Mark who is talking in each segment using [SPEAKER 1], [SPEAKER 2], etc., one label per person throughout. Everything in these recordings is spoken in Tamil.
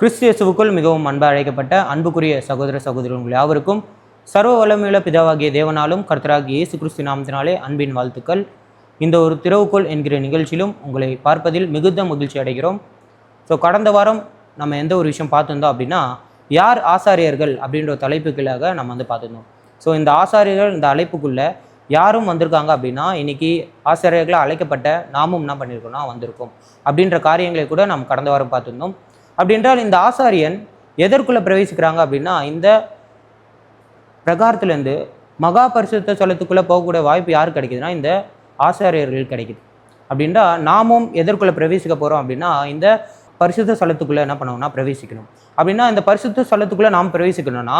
[SPEAKER 1] கிறிஸ்தியசுவுக்குள் மிகவும் அன்பு அழைக்கப்பட்ட அன்புக்குரிய சகோதர சகோதரர்கள் யாவருக்கும் சர்வ வளமையுள்ள பிதாவாகிய தேவனாலும் கர்த்தராகிய இயேசு கிறிஸ்து நாமத்தினாலே அன்பின் வாழ்த்துக்கள் இந்த ஒரு திறவுக்கோள் என்கிற நிகழ்ச்சியிலும் உங்களை பார்ப்பதில் மிகுந்த மகிழ்ச்சி அடைகிறோம் ஸோ கடந்த வாரம் நம்ம எந்த ஒரு விஷயம் பார்த்துருந்தோம் அப்படின்னா யார் ஆசாரியர்கள் அப்படின்ற தலைப்புகளாக நம்ம வந்து பார்த்துருந்தோம் ஸோ இந்த ஆசாரியர்கள் இந்த அழைப்புக்குள்ளே யாரும் வந்திருக்காங்க அப்படின்னா இன்றைக்கி ஆசிரியர்களாக அழைக்கப்பட்ட நாமும் என்ன பண்ணியிருக்கோம்னா வந்திருக்கோம் அப்படின்ற காரியங்களை கூட நம்ம கடந்த வாரம் பார்த்துருந்தோம் அப்படின்றால் இந்த ஆசாரியன் எதற்குள்ளே பிரவேசிக்கிறாங்க அப்படின்னா இந்த பிரகாரத்துலேருந்து மகா பரிசுத்த சொலத்துக்குள்ளே போகக்கூடிய வாய்ப்பு யாருக்கு கிடைக்குதுன்னா இந்த ஆசாரியர்கள் கிடைக்குது அப்படின்றா நாமும் எதற்குள்ளே பிரவேசிக்க போகிறோம் அப்படின்னா இந்த பரிசுத்த சலத்துக்குள்ளே என்ன பண்ணணும்னா பிரவேசிக்கணும் அப்படின்னா இந்த பரிசுத்த சலத்துக்குள்ளே நாம் பிரவேசிக்கணும்னா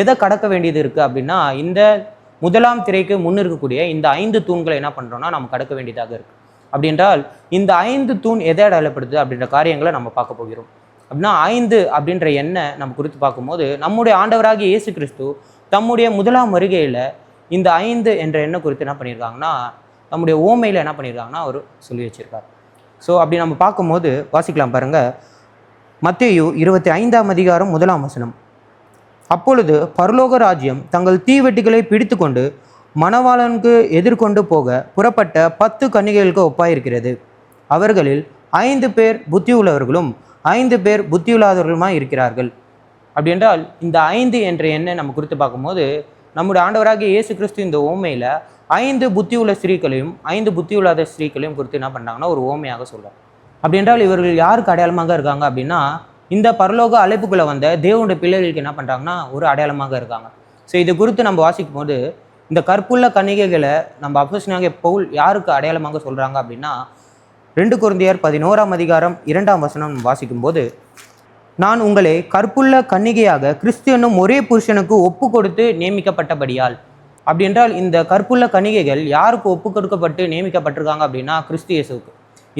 [SPEAKER 1] எதை கடக்க வேண்டியது இருக்குது அப்படின்னா இந்த முதலாம் திரைக்கு முன் இருக்கக்கூடிய இந்த ஐந்து தூண்களை என்ன பண்ணுறோம்னா நம்ம கடக்க வேண்டியதாக இருக்குது அப்படின்றால் இந்த ஐந்து தூண் எதை அடையாளப்படுது அப்படின்ற காரியங்களை நம்ம பார்க்க போகிறோம் அப்படின்னா ஐந்து அப்படின்ற எண்ணை நம்ம குறித்து பார்க்கும்போது நம்முடைய ஆண்டவராகிய இயேசு கிறிஸ்து தம்முடைய முதலாம் வருகையில் இந்த ஐந்து என்ற எண்ணை குறித்து என்ன பண்ணியிருக்காங்கன்னா நம்முடைய ஓமையில் என்ன பண்ணியிருக்காங்கன்னா அவர் சொல்லி வச்சுருக்கார் ஸோ அப்படி நம்ம பார்க்கும்போது வாசிக்கலாம் பாருங்கள் மத்தியு இருபத்தி ஐந்தாம் அதிகாரம் முதலாம் வசனம் அப்பொழுது பரலோக ராஜ்யம் தங்கள் தீவெட்டிகளை பிடித்து கொண்டு மணவாளனுக்கு எதிர்கொண்டு போக புறப்பட்ட பத்து கன்னிகைகளுக்கு ஒப்பாயிருக்கிறது அவர்களில் ஐந்து பேர் புத்தி உள்ளவர்களும் ஐந்து பேர் புத்தியுள்ளாதவர்களுமாக இருக்கிறார்கள் அப்படி என்றால் இந்த ஐந்து என்ற எண்ணை நம்ம குறித்து பார்க்கும்போது நம்முடைய ஆண்டவராகிய இயேசு கிறிஸ்து இந்த ஓமையில் ஐந்து புத்தி உள்ள ஸ்திரீகளையும் ஐந்து புத்தி உள்ளாத ஸ்திரீகளையும் குறித்து என்ன பண்ணாங்கன்னா ஒரு ஓமையாக சொல்கிறார் அப்படி என்றால் இவர்கள் யாருக்கு அடையாளமாக இருக்காங்க அப்படின்னா இந்த பரலோக அழைப்புக்குள்ள வந்த தேவனுடைய பிள்ளைகளுக்கு என்ன பண்ணுறாங்கன்னா ஒரு அடையாளமாக இருக்காங்க ஸோ இது குறித்து நம்ம வாசிக்கும் போது இந்த கற்புள்ள கணிகைகளை நம்ம அபோசனாகிய பவுல் யாருக்கு அடையாளமாக சொல்கிறாங்க அப்படின்னா ரெண்டு குருந்தியர் பதினோராம் அதிகாரம் இரண்டாம் வசனம் வாசிக்கும் போது நான் உங்களை கற்புள்ள கன்னிகையாக கிறிஸ்தியனும் ஒரே புருஷனுக்கு ஒப்பு கொடுத்து நியமிக்கப்பட்டபடியால் அப்படின்றால் இந்த கற்புள்ள கணிகைகள் யாருக்கு ஒப்பு கொடுக்கப்பட்டு நியமிக்கப்பட்டிருக்காங்க அப்படின்னா கிறிஸ்து இயேசுக்கு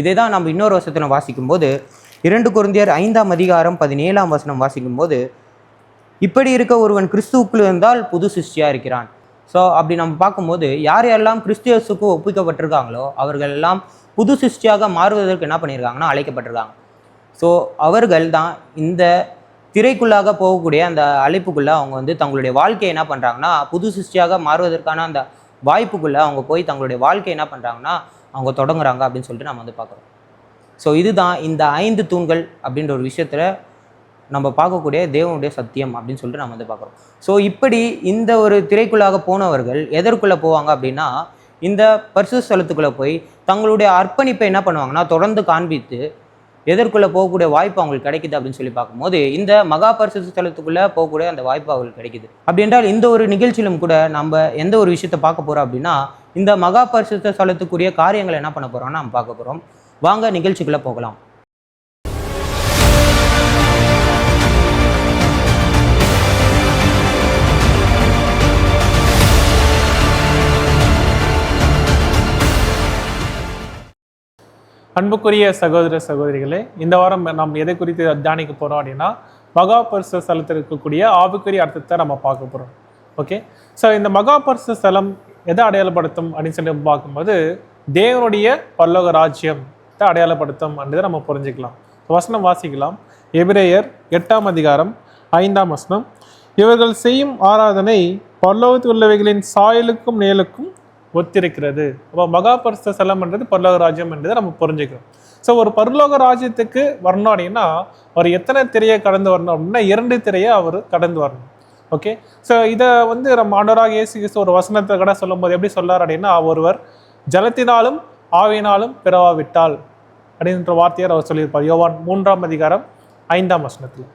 [SPEAKER 1] இதே தான் நம்ம இன்னொரு வசத்தில் வாசிக்கும்போது இரண்டு குருந்தியர் ஐந்தாம் அதிகாரம் பதினேழாம் வசனம் வாசிக்கும்போது இப்படி இருக்க ஒருவன் கிறிஸ்துவுக்குள் இருந்தால் புது சிருஷ்டியாக இருக்கிறான் ஸோ அப்படி நம்ம பார்க்கும்போது யார் யாரெல்லாம் கிறிஸ்தியஸுக்கு ஒப்பிக்கப்பட்டிருக்காங்களோ அவர்கள் எல்லாம் புது சிருஷ்டியாக மாறுவதற்கு என்ன பண்ணியிருக்காங்கன்னா அழைக்கப்பட்டிருக்காங்க ஸோ அவர்கள் தான் இந்த திரைக்குள்ளாக போகக்கூடிய அந்த அழைப்புக்குள்ளே அவங்க வந்து தங்களுடைய வாழ்க்கையை என்ன பண்ணுறாங்கன்னா புது சிருஷ்டியாக மாறுவதற்கான அந்த வாய்ப்புக்குள்ளே அவங்க போய் தங்களுடைய வாழ்க்கையை என்ன பண்ணுறாங்கன்னா அவங்க தொடங்குறாங்க அப்படின்னு சொல்லிட்டு நம்ம வந்து பார்க்குறோம் ஸோ இதுதான் இந்த ஐந்து தூண்கள் அப்படின்ற ஒரு விஷயத்தில் நம்ம பார்க்கக்கூடிய தேவனுடைய சத்தியம் அப்படின்னு சொல்லிட்டு நம்ம வந்து பார்க்குறோம் ஸோ இப்படி இந்த ஒரு திரைக்குள்ளாக போனவர்கள் எதற்குள்ளே போவாங்க அப்படின்னா இந்த பரிசு ஸ்தலத்துக்குள்ளே போய் தங்களுடைய அர்ப்பணிப்பை என்ன பண்ணுவாங்கன்னா தொடர்ந்து காண்பித்து எதற்குள்ளே போகக்கூடிய வாய்ப்பு அவங்களுக்கு கிடைக்குது அப்படின்னு சொல்லி பார்க்கும்போது இந்த மகா பரிசு ஸ்தலத்துக்குள்ளே போகக்கூடிய அந்த வாய்ப்பு அவங்களுக்கு கிடைக்குது அப்படி என்றால் இந்த ஒரு நிகழ்ச்சியிலும் கூட நம்ம எந்த ஒரு விஷயத்தை பார்க்க போகிறோம் அப்படின்னா இந்த மகா பரிசு ஸ்தலத்துக்குரிய காரியங்களை என்ன பண்ண போகிறோம்னா நம்ம பார்க்க போகிறோம் வாங்க நிகழ்ச்சிக்குள்ளே போகலாம்
[SPEAKER 2] அன்புக்குரிய சகோதர சகோதரிகளே இந்த வாரம் நாம் எதை குறித்து தியானிக்க போகிறோம் அப்படின்னா மகாபரிச ஸ்தலத்தில் இருக்கக்கூடிய ஆவுக்குரிய அர்த்தத்தை நம்ம பார்க்க போகிறோம் ஓகே ஸோ இந்த மகாபரிச ஸ்தலம் எதை அடையாளப்படுத்தும் அப்படின்னு சொல்லி பார்க்கும்போது தேவனுடைய பல்லோக ராஜ்யத்தை அடையாளப்படுத்தும் அப்படின்றத நம்ம புரிஞ்சுக்கலாம் வசனம் வாசிக்கலாம் எபிரேயர் எட்டாம் அதிகாரம் ஐந்தாம் வசனம் இவர்கள் செய்யும் ஆராதனை பல்லோகத்தில் உள்ளவைகளின் சாயலுக்கும் நேலுக்கும் ஒத்திருக்கிறது அப்போ மகாபரிச செலம்ன்றது பரலோக ராஜ்யம் என்றதை நம்ம புரிஞ்சுக்கிறோம் ஸோ ஒரு பரலோக ராஜ்யத்துக்கு வரணும் அப்படின்னா அவர் எத்தனை திரையை கடந்து வரணும் அப்படின்னா இரண்டு திரையை அவர் கடந்து வரணும் ஓகே ஸோ இதை வந்து நம்ம ஆண்டோராக இயேசு கிறிஸ்து ஒரு வசனத்தை கூட சொல்லும் போது எப்படி சொல்லார் அப்படின்னா ஒருவர் ஜலத்தினாலும் பிறவா விட்டால் அப்படின்ற வார்த்தையை அவர் சொல்லியிருப்பார் யோவான் மூன்றாம் அதிகாரம் ஐந்தாம் வசனத்தில்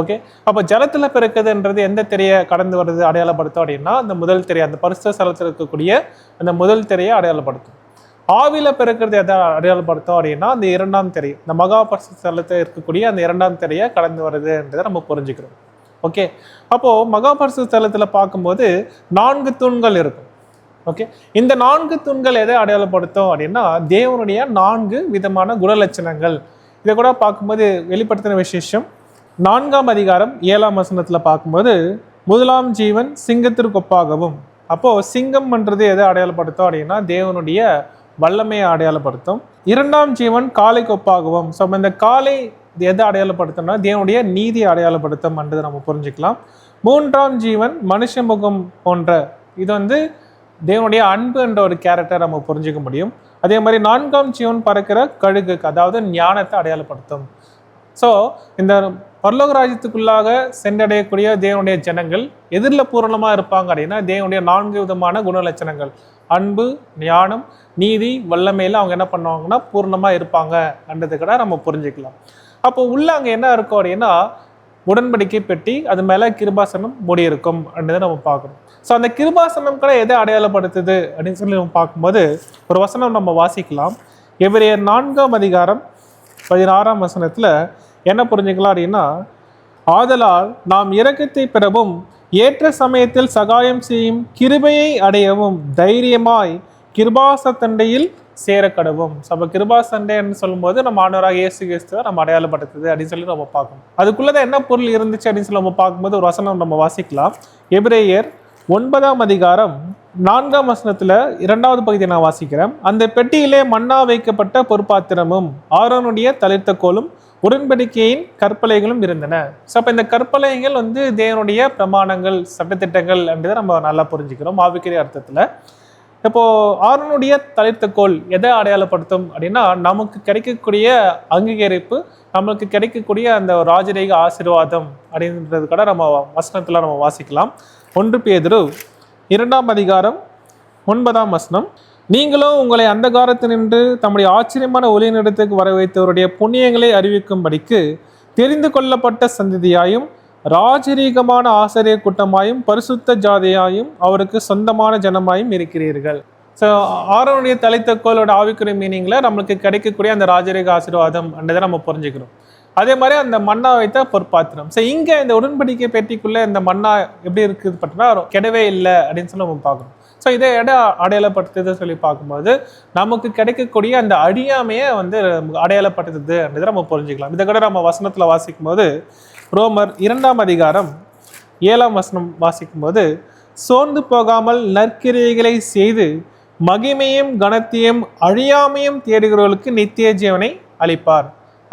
[SPEAKER 2] ஓகே அப்போ ஜலத்தில் பிறக்குதுன்றது எந்த திரையை கடந்து வருது அடையாளப்படுத்தும் அப்படின்னா அந்த முதல் திரையை அந்த பரிசு ஸ்தலத்தில் இருக்கக்கூடிய அந்த முதல் திரையை அடையாளப்படுத்தும் ஆவியில் பிறக்கிறது எதை அடையாளப்படுத்தும் அப்படின்னா அந்த இரண்டாம் திரை இந்த மகா பரிசு ஸ்தலத்தில் இருக்கக்கூடிய அந்த இரண்டாம் திரையை கடந்து வருதுன்றதை நம்ம புரிஞ்சுக்கிறோம் ஓகே அப்போது மகா பரிசு ஸ்தலத்தில் பார்க்கும்போது நான்கு தூண்கள் இருக்கும் ஓகே இந்த நான்கு தூண்கள் எதை அடையாளப்படுத்தும் அப்படின்னா தேவனுடைய நான்கு விதமான குணலட்சணங்கள் இதை கூட பார்க்கும்போது வெளிப்படுத்தின விசேஷம் நான்காம் அதிகாரம் ஏழாம் வசனத்தில் பார்க்கும்போது முதலாம் ஜீவன் சிங்கத்திற்கொப்பாகவும் அப்போது சிங்கம் பண்ணுறது எதை அடையாளப்படுத்தும் அப்படின்னா தேவனுடைய வல்லமையை அடையாளப்படுத்தும் இரண்டாம் ஜீவன் காலைக்கு ஒப்பாகவும் ஸோ இந்த காலை எதை அடையாளப்படுத்தும்னா தேவனுடைய நீதியை அடையாளப்படுத்தும் என்றது நம்ம புரிஞ்சுக்கலாம் மூன்றாம் ஜீவன் மனுஷ முகம் போன்ற இது வந்து தேவனுடைய அன்பு என்ற ஒரு கேரக்டர் நம்ம புரிஞ்சுக்க முடியும் அதே மாதிரி நான்காம் ஜீவன் பறக்கிற கழுகு அதாவது ஞானத்தை அடையாளப்படுத்தும் ஸோ இந்த பரலோக ராஜ்யத்துக்குள்ளாக சென்றடையக்கூடிய தேவனுடைய ஜனங்கள் எதிரில் பூரணமாக இருப்பாங்க அப்படின்னா தேவனுடைய நான்கு விதமான குணலட்சணங்கள் அன்பு ஞானம் நீதி வல்லமையில அவங்க என்ன பண்ணுவாங்கன்னா பூர்ணமா இருப்பாங்க என்றது கூட நம்ம புரிஞ்சுக்கலாம் அப்போ உள்ள அங்கே என்ன இருக்கும் அப்படின்னா உடன்படிக்கை பெட்டி அது மேலே கிருபாசனம் முடி இருக்கும் அப்படின்றத நம்ம பார்க்கணும் ஸோ அந்த கிருபாசனம் கூட எதை அடையாளப்படுத்துது அப்படின்னு சொல்லி நம்ம பார்க்கும்போது ஒரு வசனம் நம்ம வாசிக்கலாம் எவரைய நான்காம் அதிகாரம் பதினாறாம் வசனத்தில் என்ன புரிஞ்சுக்கலாம் அப்படின்னா ஆதலால் நாம் இரக்கத்தை பெறவும் ஏற்ற சமயத்தில் சகாயம் செய்யும் கிருபையை அடையவும் தைரியமாய் கிருபாசத்தண்டையில் சேரக்கடவும் சப கிருபா சண்டைன்னு சொல்லும்போது நம்ம ஆனவராக இயேசு கிறிஸ்துவ நம்ம அடையாளப்படுத்துது அப்படின்னு சொல்லி நம்ம பார்க்கணும் அதுக்குள்ளதான் என்ன பொருள் இருந்துச்சு அப்படின்னு சொல்லி நம்ம பார்க்கும்போது ஒரு வசனம் நம்ம வாசிக்கலாம் எபிரேயர் ஒன்பதாம் அதிகாரம் நான்காம் வசனத்தில் இரண்டாவது பகுதியை நான் வாசிக்கிறேன் அந்த பெட்டியிலே மண்ணா வைக்கப்பட்ட பொறுப்பாத்திரமும் ஆரோனுடைய தளிர்த்த கோலும் உடன்படிக்கையின் கற்பலைகளும் இருந்தன ஸோ அப்போ இந்த கற்பலைகள் வந்து தேவனுடைய பிரமாணங்கள் சட்டத்திட்டங்கள் அப்படின்றத நம்ம நல்லா புரிஞ்சுக்கிறோம் ஆவிக்கிற அர்த்தத்தில் இப்போது ஆரோனுடைய கோல் எதை அடையாளப்படுத்தும் அப்படின்னா நமக்கு கிடைக்கக்கூடிய அங்கீகரிப்பு நம்மளுக்கு கிடைக்கக்கூடிய அந்த ராஜரீக ஆசீர்வாதம் அப்படின்றது கூட நம்ம வசனத்தில் நம்ம வாசிக்கலாம் ஒன்று பேதரு இரண்டாம் அதிகாரம் ஒன்பதாம் வசனம் நீங்களும் உங்களை அந்த காலத்தில் நின்று தம்முடைய ஆச்சரியமான ஒளிநிடத்துக்கு வர வைத்தவருடைய புண்ணியங்களை அறிவிக்கும்படிக்கு தெரிந்து கொள்ளப்பட்ட சந்ததியாயும் ராஜரீகமான ஆசிரியர் கூட்டமாயும் பரிசுத்த ஜாதியாயும் அவருக்கு சொந்தமான ஜனமாயும் இருக்கிறீர்கள் ஸோ ஆரோனுடைய தலைத்தக்கோளோட ஆவிக்குறை மீனிங்கில் நம்மளுக்கு கிடைக்கக்கூடிய அந்த ராஜரீக ஆசீர்வாதம் என்றதை நம்ம புரிஞ்சுக்கிறோம் அதே மாதிரி அந்த மண்ணா வைத்த பொற்பாத்திரம் ஸோ இங்கே இந்த உடன்படிக்கை பேட்டிக்குள்ளே இந்த மண்ணா எப்படி இருக்குது பார்த்தீங்கன்னா கெடவே இல்லை அப்படின்னு சொல்லி நம்ம பார்க்குறோம் ஸோ இதை இட அடையாளப்படுத்துது சொல்லி பார்க்கும்போது நமக்கு கிடைக்கக்கூடிய அந்த அழியாமையை வந்து அடையாளப்படுத்துது அடையாளப்படுத்துதுன்றதை நம்ம புரிஞ்சுக்கலாம் இதை கூட நம்ம வசனத்தில் வாசிக்கும் போது ரோமர் இரண்டாம் அதிகாரம் ஏழாம் வசனம் வாசிக்கும் போது சோர்ந்து போகாமல் நற்கிரியைகளை செய்து மகிமையும் கனத்தையும் அழியாமையும் தேடுகிறவர்களுக்கு நித்திய ஜீவனை அளிப்பார்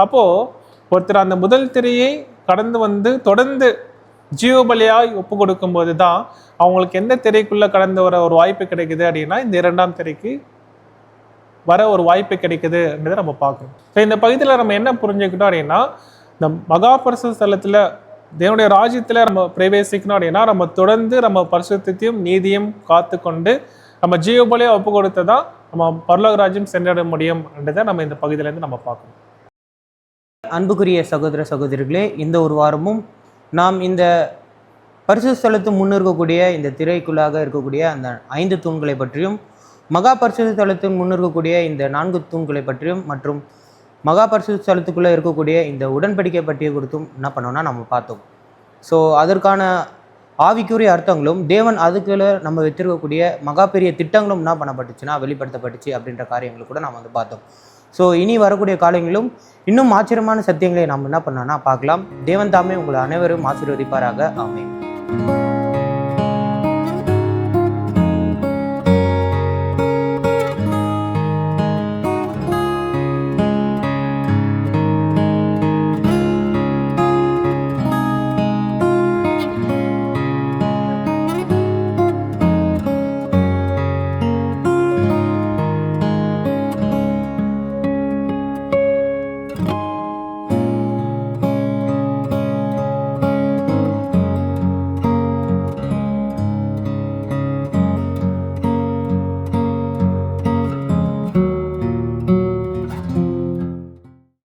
[SPEAKER 2] அப்போது ஒருத்தர் அந்த முதல் திரையை கடந்து வந்து தொடர்ந்து ஜியோபலியாய் ஒப்பு கொடுக்கும்போது தான் அவங்களுக்கு எந்த திரைக்குள்ளே கடந்து வர ஒரு வாய்ப்பு கிடைக்குது அப்படின்னா இந்த இரண்டாம் திரைக்கு வர ஒரு வாய்ப்பு கிடைக்குது அப்படின்றத நம்ம பார்க்கணும் ஸோ இந்த பகுதியில் நம்ம என்ன புரிஞ்சுக்கிட்டோம் அப்படின்னா இந்த மகா பரிசு தேவனுடைய ராஜ்யத்தில் நம்ம பிரவேசிக்கணும் அப்படின்னா நம்ம தொடர்ந்து நம்ம பரிசுத்தையும் நீதியும் காத்து கொண்டு நம்ம ஜீவபலியாக ஒப்பு கொடுத்து தான் நம்ம பரலோக ராஜ்யம் சென்றட முடியும் அப்படின்றத நம்ம இந்த பகுதியிலேருந்து நம்ம பார்க்கணும்
[SPEAKER 1] அன்புக்குரிய சகோதர சகோதரிகளே இந்த ஒரு வாரமும் நாம் இந்த பரிசு முன் இருக்கக்கூடிய இந்த திரைக்குள்ளாக இருக்கக்கூடிய அந்த ஐந்து தூண்களை பற்றியும் மகா பரிசு முன் இருக்கக்கூடிய இந்த நான்கு தூண்களை பற்றியும் மற்றும் மகா பரிசு இருக்கக்கூடிய இந்த உடன்படிக்கை பற்றிய குறித்தும் என்ன பண்ணோம்னா நம்ம பார்த்தோம் ஸோ அதற்கான ஆவிக்குரிய அர்த்தங்களும் தேவன் அதுக்குள்ள நம்ம வச்சிருக்கக்கூடிய மகா பெரிய திட்டங்களும் என்ன பண்ணப்பட்டுச்சுன்னா வெளிப்படுத்தப்பட்டுச்சு அப்படின்ற காரியங்களை கூட நம்ம வந்து பார்த்தோம் ஸோ இனி வரக்கூடிய காலங்களிலும் இன்னும் ஆச்சரியமான சத்தியங்களை நாம் என்ன பண்ணோன்னா பார்க்கலாம் தேவன் தாமே உங்களை அனைவரும் ஆசீர்வதிப்பாராக அமையும்